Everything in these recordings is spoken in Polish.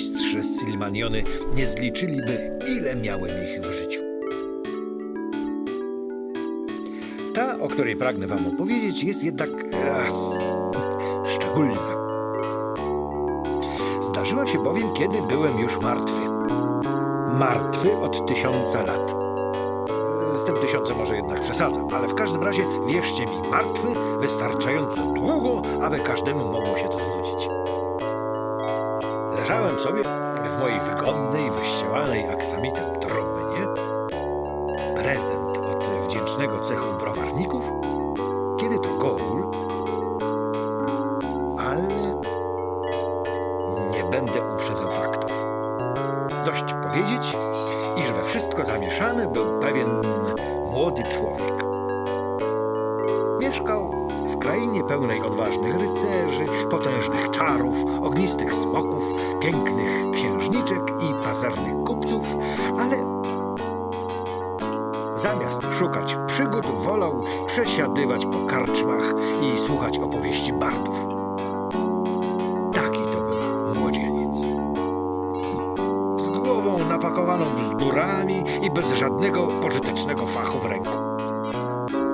Rachmistrze Silmaniony nie zliczyliby, ile miałem ich w życiu. Ta, o której pragnę wam opowiedzieć, jest jednak e, szczególna. Zdarzyła się bowiem, kiedy byłem już martwy. Martwy od tysiąca lat. Z tym tysiącem może jednak przesadzam, ale w każdym razie wierzcie mi, martwy wystarczająco długo, aby każdemu mogło się to znudzić. Sobie w mojej wygodnej, wyścielanej aksamitem trumnie. Prezent od wdzięcznego cechu browarników, kiedy to gołul, ale nie będę uprzedzał faktów. Dość powiedzieć, iż we wszystko zamieszany był pewien młody człowiek. Mieszkał w krainie pełnej odważnych rycerzy, potężnych czarów, ognistych smoków, pięknych szukać przygód, wolał przesiadywać po karczmach i słuchać opowieści bardów. Taki to był młodzieniec z głową napakowaną bzdurami i bez żadnego pożytecznego fachu w ręku.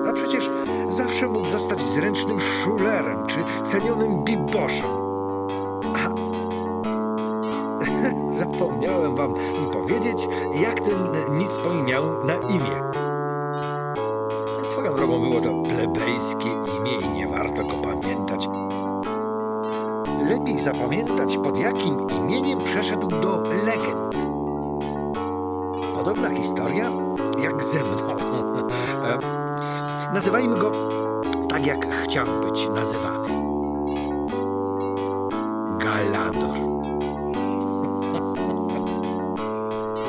A przecież zawsze mógł zostać zręcznym szulerem czy cenionym biboszem. A zapomniałem wam powiedzieć, jak ten nicpoń miał na imię. Drogą było to plebejskie imię i nie warto go pamiętać. Lepiej zapamiętać, pod jakim imieniem przeszedł do legend. Podobna historia jak ze mną. Nazywajmy go tak, jak chciał być nazywany. Galador.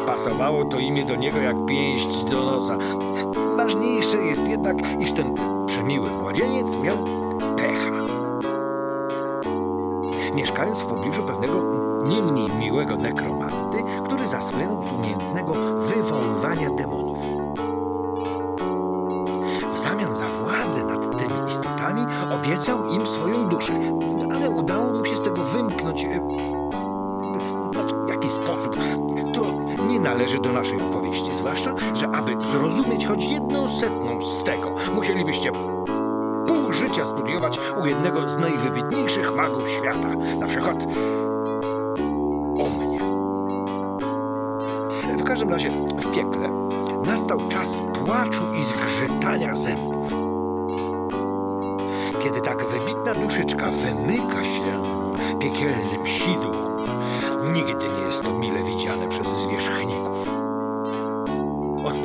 Pasowało to imię do niego jak pięść do nosa. Ważniejsze jest jednak, iż ten przemiły młodzieniec miał pecha. Mieszkając w pobliżu pewnego nie mniej miłego nekromanty, który zasłynął z umiejętnego wywoływania demonów. W zamian za władzę nad tymi istotami obiecał im swoją duszę, ale udało mu się z tego wymknąć e, w jakiś sposób. To nie należy do naszej opowieści, zwłaszcza, że aby zrozumieć choć jedną setną z tego, musielibyście pół życia studiować u jednego z najwybitniejszych magów świata, na przykład u mnie. W każdym razie w piekle nastał czas płaczu i zgrzytania zębów. Kiedy tak wybitna duszyczka wymyka się piekielnym sidłom, nigdy nie jest to mile widziane przez zwierzchników.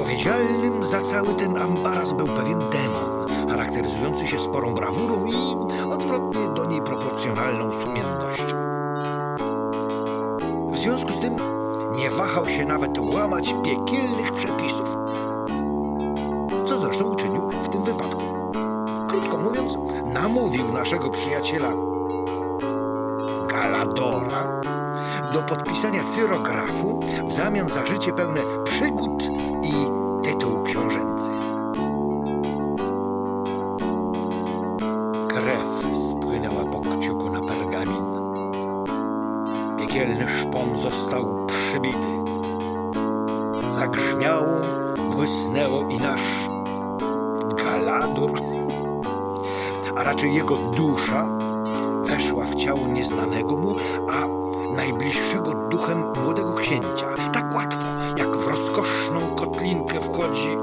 Odpowiedzialnym za cały ten ambaras był pewien demon, charakteryzujący się sporą brawurą i odwrotnie do niej proporcjonalną sumiennością. W związku z tym nie wahał się nawet łamać piekielnych przepisów. Co zresztą uczynił w tym wypadku. Krótko mówiąc, namówił naszego przyjaciela Galadora do podpisania cyrografu w zamian za życie pełne przygód i książęcy. Krew spłynęła po kciuku na pergamin. Piekielny szpon został przybity. Zagrzmiało, błysnęło i nasz Galadur, a raczej jego dusza, weszła w ciało nieznanego mu, a najbliższego duchem młodego księcia. Tak łatwo, jak w rozkoszną kotlinkę wchodzi.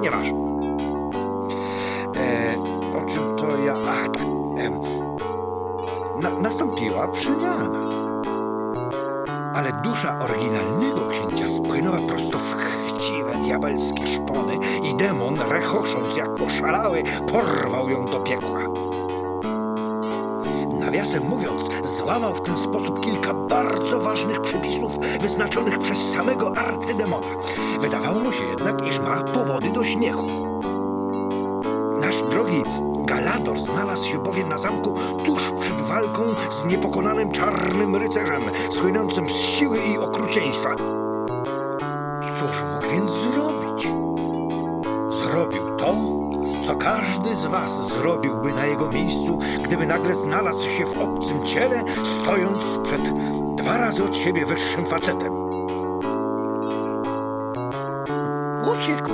Nieważne. E, o czym to ja. Ach, tak. em, na, nastąpiła przemiana. Ale dusza oryginalnego księcia spłynęła prosto w chciwe diabelskie szpony i demon, rechosząc jak oszalały, porwał ją do piekła. Nawiasem mówiąc, złamał w ten sposób kilka bardzo ważnych przepisów wyznaczonych przez samego arcydemona. Wydawało mu się jednak, iż ma powody do śmiechu. Nasz drogi Galador znalazł się bowiem na zamku tuż przed walką z niepokonanym czarnym rycerzem, słynącym z siły i okrucieństwa. Każdy z was zrobiłby na jego miejscu, gdyby nagle znalazł się w obcym ciele, stojąc przed dwa razy od siebie wyższym facetem. Uciekł.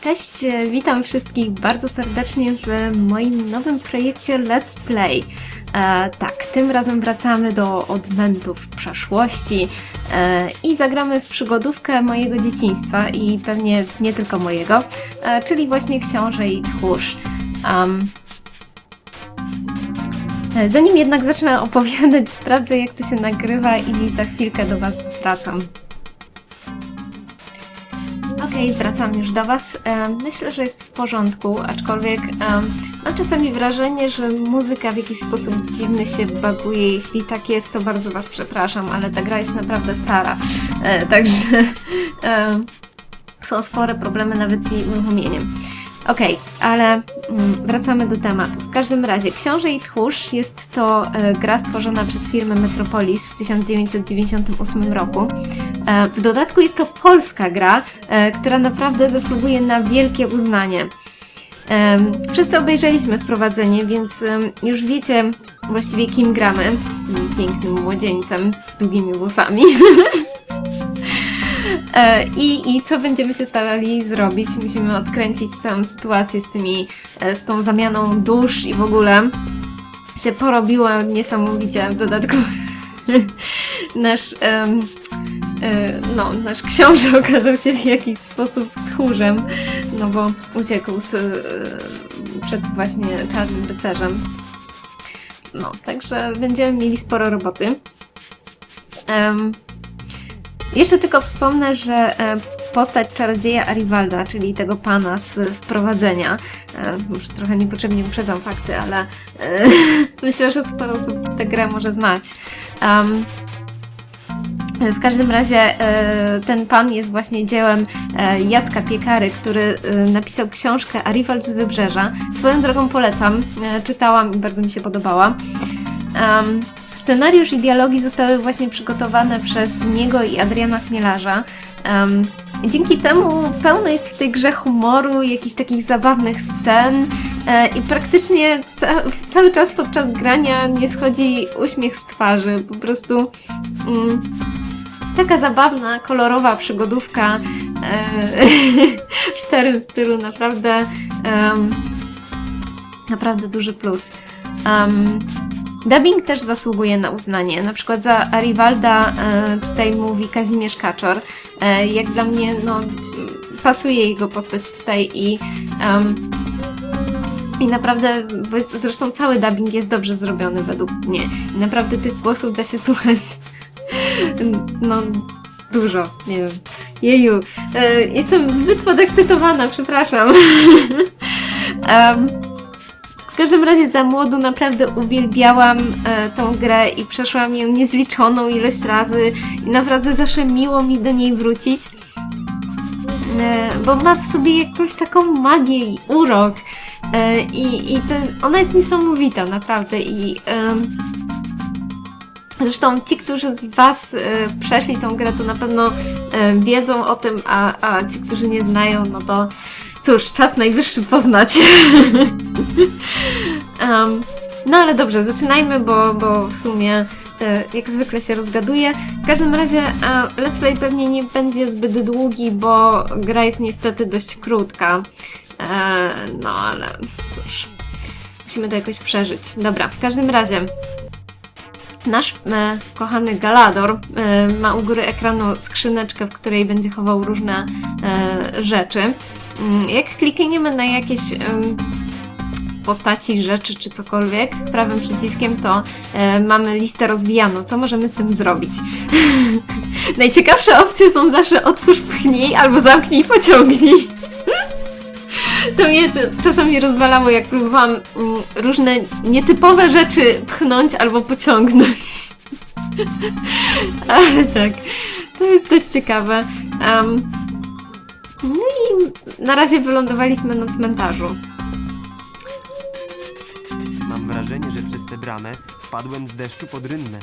Cześć, witam wszystkich bardzo serdecznie w moim nowym projekcie Let's Play. E, tak, tym razem wracamy do odmętów przeszłości e, i zagramy w przygodówkę mojego dzieciństwa i pewnie nie tylko mojego, e, czyli właśnie Książę i Tchórz. E, Zanim jednak zacznę opowiadać, sprawdzę jak to się nagrywa i za chwilkę do Was wracam. Okej, wracam już do Was. E, Myślę, że jest w porządku, aczkolwiek em, mam czasami wrażenie, że muzyka w jakiś sposób dziwny się baguje. Jeśli tak jest, to bardzo Was przepraszam, ale ta gra jest naprawdę stara. E, Także są spore problemy nawet z jej uruchomieniem. Okej, ale mm, wracamy do tematu. W każdym razie, Książę i Tchórz jest to e, gra stworzona przez firmę Metropolis w 1998 roku. E, w dodatku jest to polska gra, e, która naprawdę zasługuje na wielkie uznanie. Wszyscy obejrzeliśmy wprowadzenie, więc już wiecie właściwie kim gramy. Tym pięknym młodzieńcem z długimi włosami. E, I, I co będziemy się starali zrobić? Musimy odkręcić całą sytuację z tymi, e, z tą zamianą dusz i w ogóle się porobiło niesamowicie. W dodatku nasz, e, no, nasz książę okazał się w jakiś sposób tchórzem, no bo uciekł z, przed właśnie czarnym rycerzem. No, także będziemy mieli sporo roboty. Em, jeszcze tylko wspomnę, że e, postać czarodzieja Arivalda, czyli tego pana z wprowadzenia, e, już trochę niepotrzebnie uprzedzam fakty, ale e, myślę, że sporo osób tę grę może znać. Um, w każdym razie e, ten pan jest właśnie dziełem e, Jacka Piekary, który e, napisał książkę Arivald z Wybrzeża. Swoją drogą polecam, e, czytałam i bardzo mi się podobała. Um, Scenariusz i dialogi zostały właśnie przygotowane przez niego i Adriana Chmielarza. Em, dzięki temu pełno jest w tej grze humoru, jakichś takich zabawnych scen e, i praktycznie ca cały czas podczas grania nie schodzi uśmiech z twarzy. Po prostu mm, taka zabawna, kolorowa przygodówka e, w starym stylu, naprawdę em, naprawdę duży plus. Um, Dubbing też zasługuje na uznanie. Na przykład za Arivalda e, tutaj mówi Kazimierz Kaczor. E, jak dla mnie, no, pasuje jego postać tutaj i em, i naprawdę, bo jest, zresztą cały dubbing jest dobrze zrobiony według mnie. I naprawdę tych głosów da się słuchać no dużo, nie wiem. Jeju, e, jestem zbyt podekscytowana, przepraszam. Em, w każdym razie za młodu naprawdę uwielbiałam e, tą grę i przeszłam ją niezliczoną ilość razy. I naprawdę zawsze miło mi do niej wrócić, e, bo ma w sobie jakąś taką magię i urok. E, i, i to, ona jest niesamowita naprawdę. I em, Zresztą ci, którzy z Was e, przeszli tą grę, to na pewno e, wiedzą o tym, a, a ci, którzy nie znają, no to cóż, czas najwyższy poznać. Em, no ale dobrze, zaczynajmy, bo, bo w sumie e, jak zwykle się rozgaduję. W każdym razie e, Let's Play pewnie nie będzie zbyt długi, bo gra jest niestety dość krótka. E, no ale cóż, musimy to jakoś przeżyć. Dobra, w każdym razie Nasz e, kochany Galador e, ma u góry ekranu skrzyneczkę, w której będzie chował różne e, rzeczy. Mm, Jak klikniemy na jakieś postaci, rzeczy czy cokolwiek prawym przyciskiem, to e, mamy listę rozwijaną. Co możemy z tym zrobić? Najciekawsze opcje są zawsze otwórz, pchnij albo zamknij, pociągnij. To mnie cz- czasami rozwalało, jak próbowałam mm, różne nietypowe rzeczy pchnąć albo pociągnąć. Ale tak, to jest dość ciekawe. Em, no i na razie wylądowaliśmy na cmentarzu. Mam wrażenie, że przez tę bramę wpadłem z deszczu pod rynnę.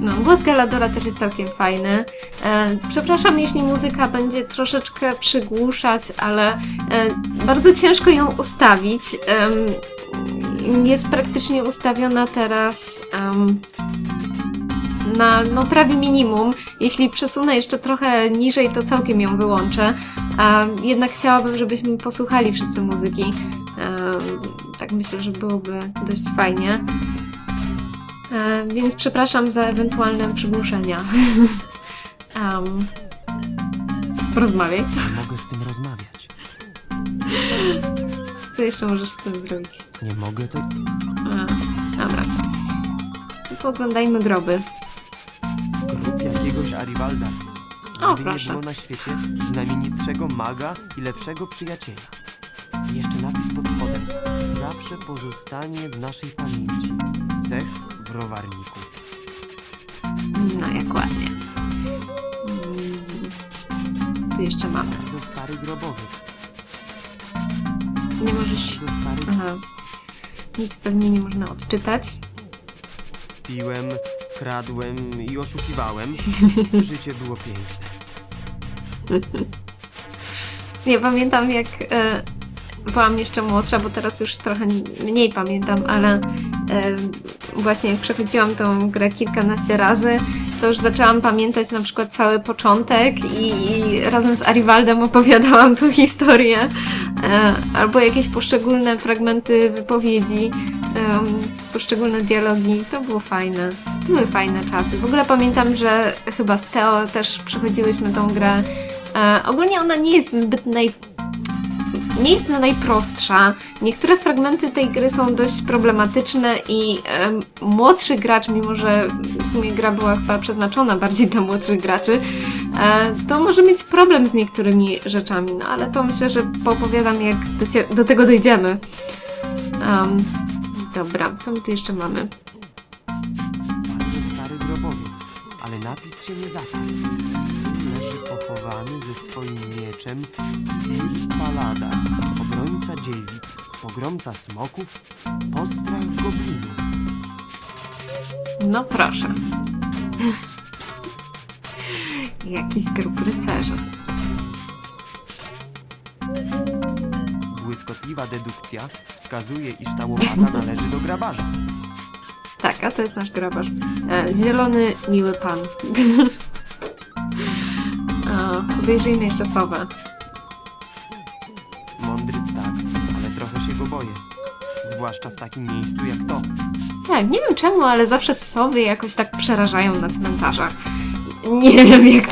No, głos Galadora też jest całkiem fajny. E, przepraszam, jeśli muzyka będzie troszeczkę przygłuszać, ale e, bardzo ciężko ją ustawić. Em, jest praktycznie ustawiona teraz em, na no, prawie minimum. Jeśli przesunę jeszcze trochę niżej, to całkiem ją wyłączę. A jednak chciałabym, żebyśmy posłuchali wszyscy muzyki. Tak myślę, że byłoby dość fajnie. Więc przepraszam za ewentualne przygłuszenia. um, rozmawiaj. Nie mogę z tym rozmawiać. Co jeszcze możesz z tym zrobić? Nie mogę to... A, dobra. To Pooglądajmy groby. Grób jakiegoś Arivalda. Proszę. nie było na świecie znamienitszego maga i lepszego przyjaciela. I jeszcze napis pod spodem. Zawsze pozostanie w naszej pamięci. Cech browarników. No, jak ładnie. Mm, Tu jeszcze mamy. Bardzo stary grobowiec. Nie możesz... Bardzo stary... Aha. Nic pewnie nie można odczytać. Piłem, kradłem i oszukiwałem. Życie było piękne. Nie pamiętam jak e, byłam jeszcze młodsza, bo teraz już trochę mniej pamiętam, ale e, właśnie jak przechodziłam tą grę kilkanaście razy, to już zaczęłam pamiętać na przykład cały początek i, i razem z Arivaldem opowiadałam tą historię, e, albo jakieś poszczególne fragmenty wypowiedzi, em, poszczególne dialogi. To było fajne. To były fajne czasy. W ogóle pamiętam, że chyba z Teo też przechodziłyśmy tą grę E, ogólnie ona nie jest zbyt naj... nie jest najprostsza. Niektóre fragmenty tej gry są dość problematyczne i em, młodszy gracz, mimo że w sumie gra była chyba przeznaczona bardziej dla młodszych graczy, e, to może mieć problem z niektórymi rzeczami, no ale to myślę, że poopowiadam jak do, do tego dojdziemy. Em, dobra, co my tu jeszcze mamy? Bardzo stary grobowiec, ale napis się nie zatarł. Pochowany ze swoim mieczem Sir Palada, obrońca dziewic, pogromca smoków, postrach goblinów. No proszę. Jakiś grup rycerzy. Błyskotliwa dedukcja wskazuje, iż ta łopata należy do grabarza. Tak, a to jest nasz grabarz. E, zielony, miły pan. jeszcze sowę. Mądry ptak, ale trochę się go boję. Zwłaszcza w takim miejscu jak to. Tak, nie wiem czemu, ale zawsze sowy jakoś tak przerażają na cmentarzach. Nie wiem jak,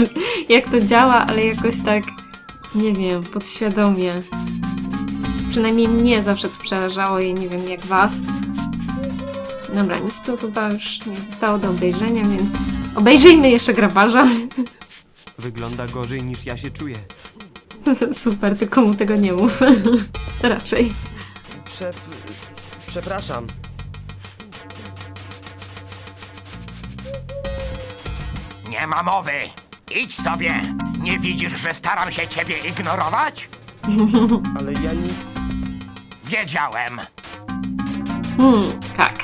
jak to działa, ale jakoś tak, nie wiem, podświadomie. Przynajmniej mnie zawsze to przerażało i nie wiem jak was. Dobra, nic tu chyba już nie zostało do obejrzenia, więc obejrzyjmy jeszcze grabarza. Wygląda gorzej niż ja się czuję. Super, tylko mu tego nie mów. Raczej. Prze... Przepraszam. Nie ma mowy. Idź sobie. Nie widzisz, że staram się ciebie ignorować? Ale ja nic... Wiedziałem. Hmm, tak.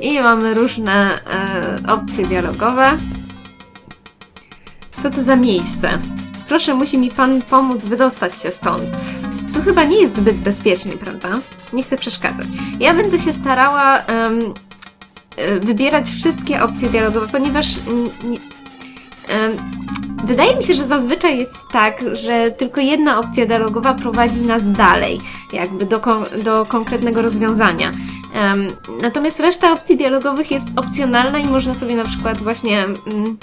I mamy różne e, opcje dialogowe. Co to za miejsce? Proszę, musi mi pan pomóc wydostać się stąd. Tu chyba nie jest zbyt bezpiecznie, prawda? Nie chcę przeszkadzać. Ja będę się starała e, wybierać wszystkie opcje dialogowe, ponieważ nie, em, Wydaje mi się, że zazwyczaj jest tak, że tylko jedna opcja dialogowa prowadzi nas dalej, jakby do, kon- do konkretnego rozwiązania. Em, natomiast reszta opcji dialogowych jest opcjonalna i można sobie na przykład właśnie mm,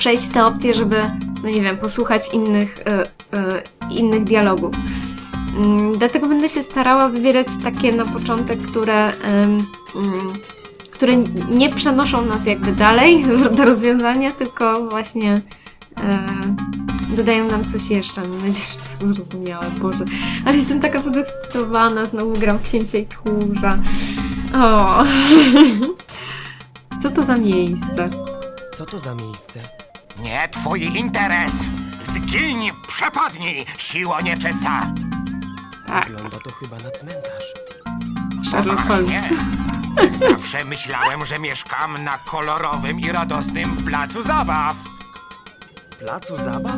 przejść te opcje, żeby, no nie wiem, posłuchać innych, e, e, innych dialogów. Mm, dlatego będę się starała wybierać takie na początek, które, mm, które nie przenoszą nas jakby dalej do rozwiązania, tylko właśnie e, dodają nam coś jeszcze. Mam nadzieję, że to zrozumiałe, Boże. Ale jestem taka podekscytowana, znowu gram Księcia i Tchórza. O! Co to za miejsce? Co to za miejsce? Nie twój interes. Zgiń, przepadnij, siło nieczysta. Tak, Wygląda to chyba na cmentarz. Sherlock Holmes. Poważnie. Zawsze myślałem, że mieszkam na kolorowym i radosnym placu zabaw. Placu zabaw?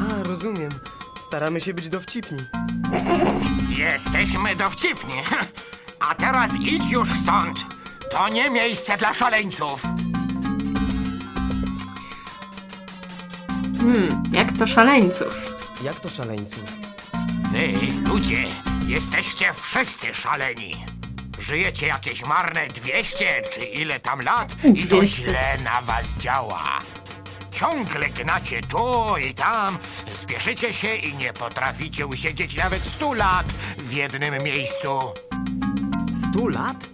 A, rozumiem. Staramy się być dowcipni. Jesteśmy dowcipni. A teraz idź już stąd. To nie miejsce dla szaleńców. Hmm, jak to szaleńców. Jak to szaleńców? Wy, ludzie, jesteście wszyscy szaleni. Żyjecie jakieś marne 200 czy ile tam lat i to 200. źle na was działa. Ciągle gnacie tu i tam, spieszycie się i nie potraficie usiedzieć nawet 100 lat w jednym miejscu. Stu lat?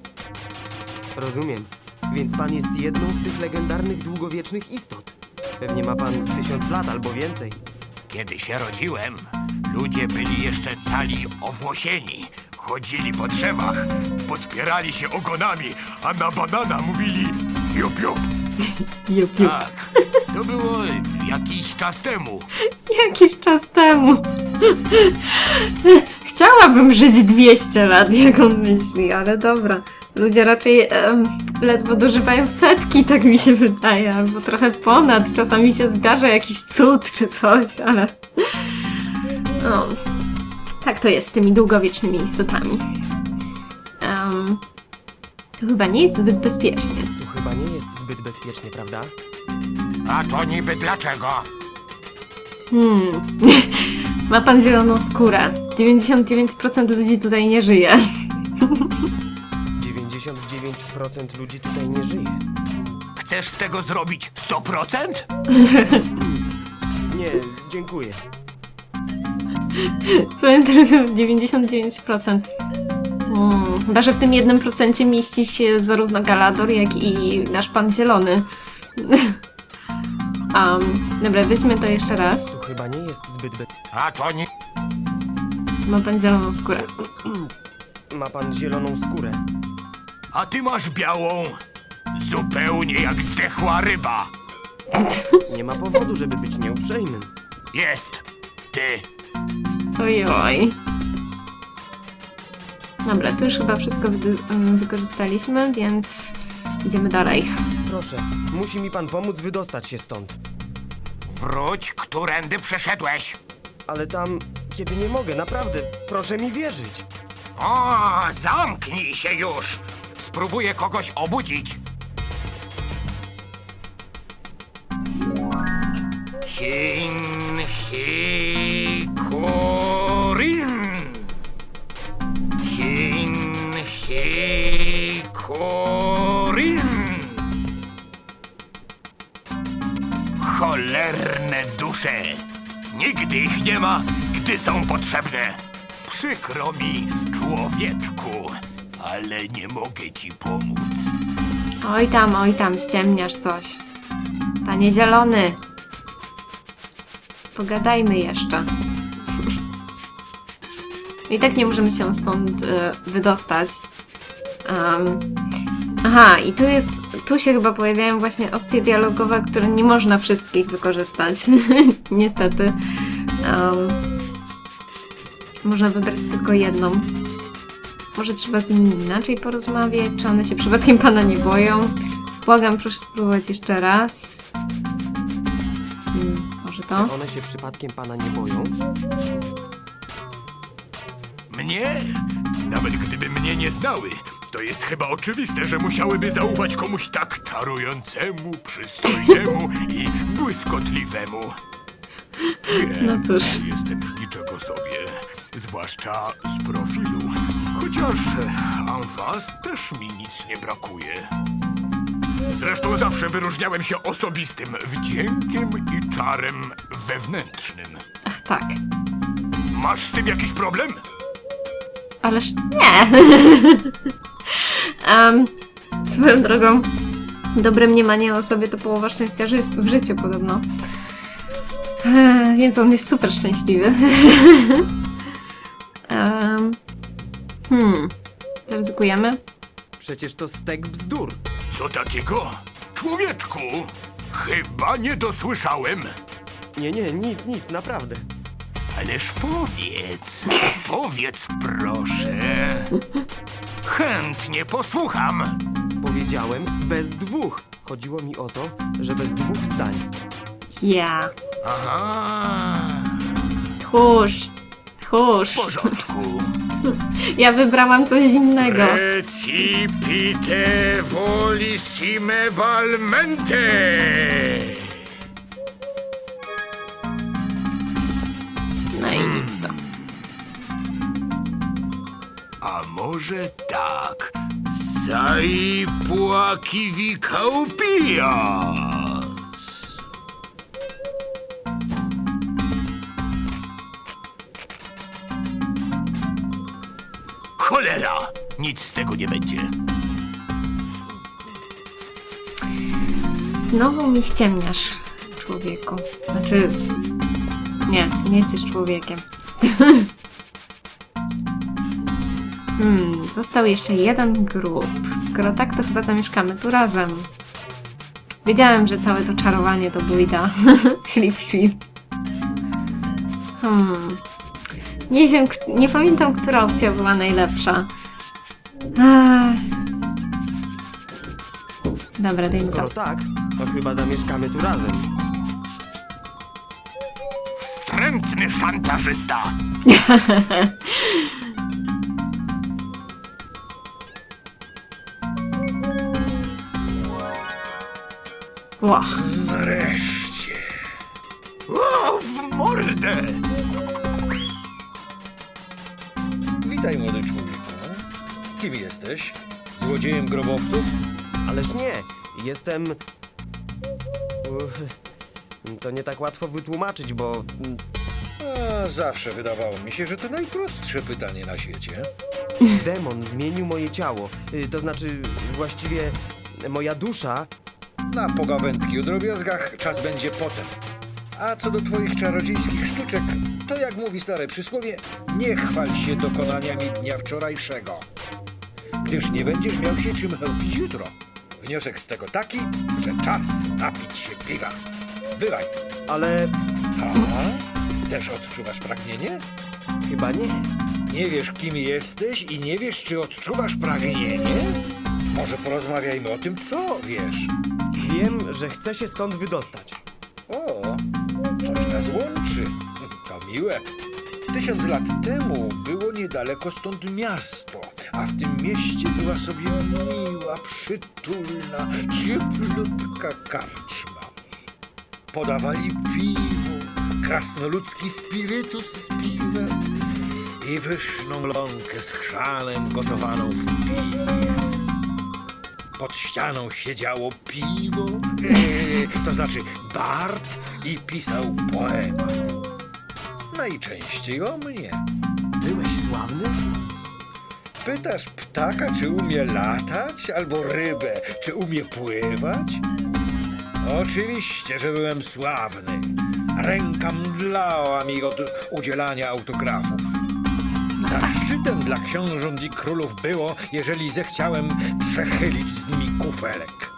Rozumiem. Więc pan jest jedną z tych legendarnych, długowiecznych istot. Pewnie ma pan z tysiąc lat albo więcej. Kiedy się rodziłem, ludzie byli jeszcze cali owłosieni. Chodzili po drzewach, podpierali się ogonami, a na banana mówili jup jup. Jup, jup. Tak, to było jakiś czas temu. Jakiś czas temu. Chciałabym żyć 200 lat, jak on myśli, ale dobra. Ludzie raczej em, ledwo dożywają setki, tak mi się wydaje, albo trochę ponad. Czasami się zdarza jakiś cud czy coś, ale. No, tak to jest z tymi długowiecznymi istotami. Em, to chyba nie jest zbyt bezpiecznie. Tu chyba nie jest zbyt bezpiecznie, prawda? A to niby dlaczego? Hmm. Ma pan zieloną skórę. 99% ludzi tutaj nie żyje. 99% ludzi tutaj nie żyje. Chcesz z tego zrobić 100%? Nie, dziękuję. Swoją drogą 99%. Hmm. Chyba, że w tym 1% mieści się zarówno Galador, jak i nasz pan zielony. um, dobra, weźmy to jeszcze raz. Tu chyba nie jest zbyt be... A to nie... Ma pan zieloną skórę. Ma pan zieloną skórę. A ty masz białą. Zupełnie jak zdechła ryba. Nie ma powodu, żeby być nieuprzejmym. Jest. Ty. Ojoj. Dobra, to już chyba wszystko wy- wykorzystaliśmy, więc idziemy dalej. Proszę, musi mi pan pomóc wydostać się stąd. Wróć, którędy przeszedłeś. Ale tam, kiedy nie mogę, naprawdę, proszę mi wierzyć. O, zamknij się już! Spróbuję kogoś obudzić. Hin, hi, kurin. Hin, hi, kurin. Cholerne dusze! Nigdy ich nie ma, gdy są potrzebne. Przykro mi, człowieczku, ale nie mogę ci pomóc. Oj tam, oj tam, ściemniasz coś. Panie Zielony. Pogadajmy jeszcze. I tak nie możemy się stąd e, wydostać. Em, aha, i tu jest, tu się chyba pojawiają właśnie opcje dialogowe, które nie można wszystkich wykorzystać. Niestety. Em, można wybrać tylko jedną. Może trzeba z nimi inaczej porozmawiać? Czy one się przypadkiem pana nie boją? Błagam, proszę spróbować jeszcze raz. Hmm, może to? One się przypadkiem pana nie boją? Mnie? Nawet gdyby mnie nie znały, to jest chyba oczywiste, że musiałyby zaufać komuś tak czarującemu, przystojnemu i błyskotliwemu. Nie, No cóż. jestem niczego sobie, zwłaszcza z profilu. Chociaż Anfas też mi nic nie brakuje. Zresztą zawsze wyróżniałem się osobistym wdziękiem i czarem wewnętrznym. Ach tak. Masz z tym jakiś problem? Ależ nie. um, swoją drogą, dobre mniemanie o sobie to połowa szczęścia ży w życiu podobno. Eee, Więc on jest super szczęśliwy. hmm. Zaryzykujemy? Przecież to stek bzdur. Co takiego? Człowieczku, chyba nie dosłyszałem. Nie, nie, nic, nic, naprawdę. Ależ powiedz, powiedz proszę. Chętnie posłucham. Powiedziałem bez dwóch. Chodziło mi o to, że bez dwóch zdań. Ja. Aha, Tchórz. Tchórz. w porządku. Ja wybrałam coś innego. Recipite volissime balmente. No i nic to. A może tak? Sai płakiwi kaupias. Cholera! Nic z tego nie będzie. Znowu mi ściemniasz, człowieku. Znaczy... Nie, ty nie jesteś człowiekiem. hmm, został jeszcze jeden grób. Skoro tak, to chyba zamieszkamy tu razem. Wiedziałem, że całe to czarowanie to bójda. chlip, chlip. Hmm. Nie wiem, nie pamiętam, która opcja była najlepsza. Ech. Dobra, dajmy to. Skoro tak, to chyba zamieszkamy tu razem. Wstrętny szantażysta! Ło. Nareszcie. O, w mordę! Witaj, młody człowieku. Kim jesteś? Złodziejem grobowców? Ależ nie, jestem... Uch, To nie tak łatwo wytłumaczyć, bo... mm, A, zawsze wydawało mi się, że to najprostsze pytanie na świecie. Demon zmienił moje ciało. Y, To znaczy, właściwie moja dusza. Na pogawędki o drobiazgach czas będzie potem. A co do twoich czarodziejskich sztuczek, to jak mówi stare przysłowie, nie chwal się dokonaniami dnia wczorajszego. Gdyż nie będziesz miał się czym chełpić jutro. Wniosek z tego taki, że czas napić się piwa. Bywaj. Ale A? Też odczuwasz pragnienie? chyba nie. Nie wiesz, kim jesteś i nie wiesz, czy odczuwasz pragnienie? Może porozmawiajmy o tym, co wiesz. Wiem, że chcę się stąd wydostać. Nas łączy. To miłe. Tysiąc lat temu było niedaleko stąd miasto, a w tym mieście była sobie miła, przytulna, cieplutka karczma. Podawali piwo, krasnoludzki spirytus z piwem i pyszną ląkę z chrzanem gotowaną w piwie. Pod ścianą siedziało piwo, e, to znaczy Bart i pisał poemat. Najczęściej o mnie. Byłeś sławny? Pytasz ptaka, czy umie latać, albo rybę, czy umie pływać? Oczywiście, że byłem sławny. Ręka mdlała mi od udzielania autografów. Zaszczytem dla książąt i królów było, jeżeli zechciałem przechylić z nimi kufelek.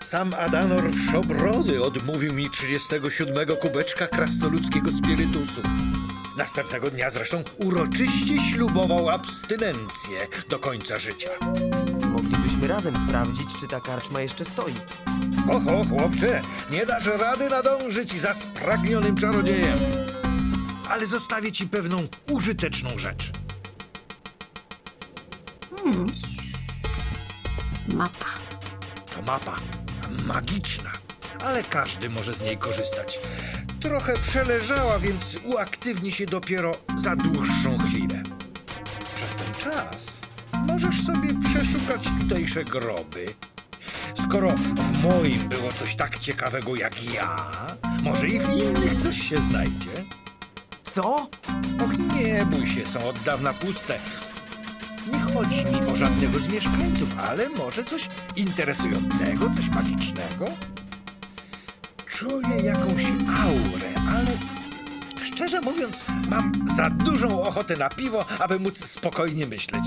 Sam Adanor Wszobrody odmówił mi 37 kubeczka krasnoludzkiego spirytusu. Następnego dnia zresztą uroczyście ślubował abstynencję do końca życia. Moglibyśmy razem sprawdzić, czy ta karczma jeszcze stoi. Oho, chłopcze, nie dasz rady nadążyć za spragnionym czarodziejem. Ale zostawię ci pewną użyteczną rzecz. Mapa. To mapa magiczna, ale każdy może z niej korzystać. Trochę przeleżała, więc uaktywni się dopiero za dłuższą chwilę. Przez ten czas możesz sobie przeszukać tutejsze groby. Skoro w moim było coś tak ciekawego jak ja, może i w innych coś się znajdzie. Co? Och, nie bój się, są od dawna puste. Nie chodzi mi o żadnego z mieszkańców, ale może coś interesującego, coś magicznego. Czuję jakąś aurę, ale szczerze mówiąc, mam za dużą ochotę na piwo, aby móc spokojnie myśleć.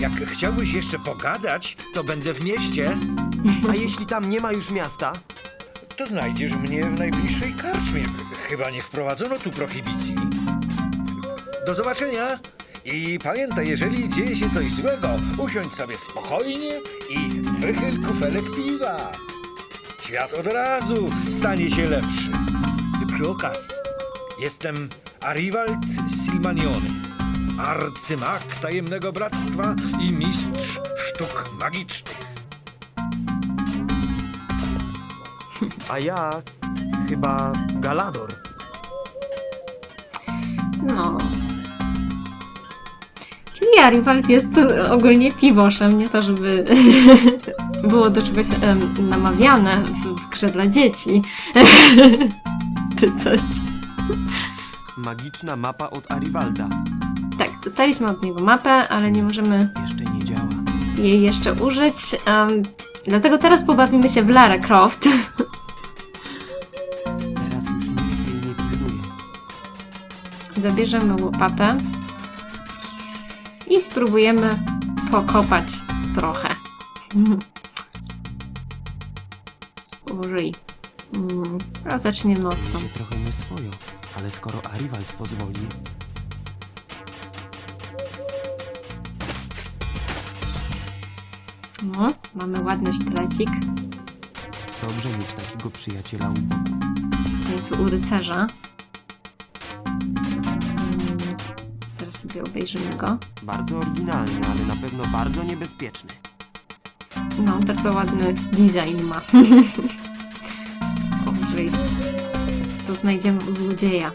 Jak chciałbyś jeszcze pogadać, to będę w mieście, A jeśli tam nie ma już miasta? to znajdziesz mnie w najbliższej karczmie. Chyba nie wprowadzono tu prohibicji. Do zobaczenia I pamiętaj, jeżeli dzieje się coś złego, usiądź sobie spokojnie i wychyl kufelek piwa. Świat od razu stanie się lepszy. Przy okazji, jestem Arivald Silmaniony, arcymag tajemnego bractwa i mistrz sztuk magicznych. A ja chyba Galador. No. Czyli Arivald jest ogólnie piwoszem, nie to żeby było do czegoś namawiane w, w grze dla dzieci. Czy coś. Magiczna mapa od Arivalda. Tak, dostaliśmy od niego mapę, ale nie możemy Jeszcze nie działa. jej jeszcze użyć. em, dlatego teraz pobawimy się w Lara Croft. Teraz już nikt jej nie pilnuje. Zabierzemy łopatę i spróbujemy pokopać trochę. Użyj. Mm, A zaczniemy od stąd. trochę nieswojo, ale skoro Arivald pozwoli, No, mamy ładny sztylecik. dobrze mieć takiego przyjaciela u boku. Nieco u rycerza. Sobie obejrzymy go. Bardzo oryginalny, ale na pewno bardzo niebezpieczny. No, bardzo ładny design ma. Co znajdziemy u złodzieja?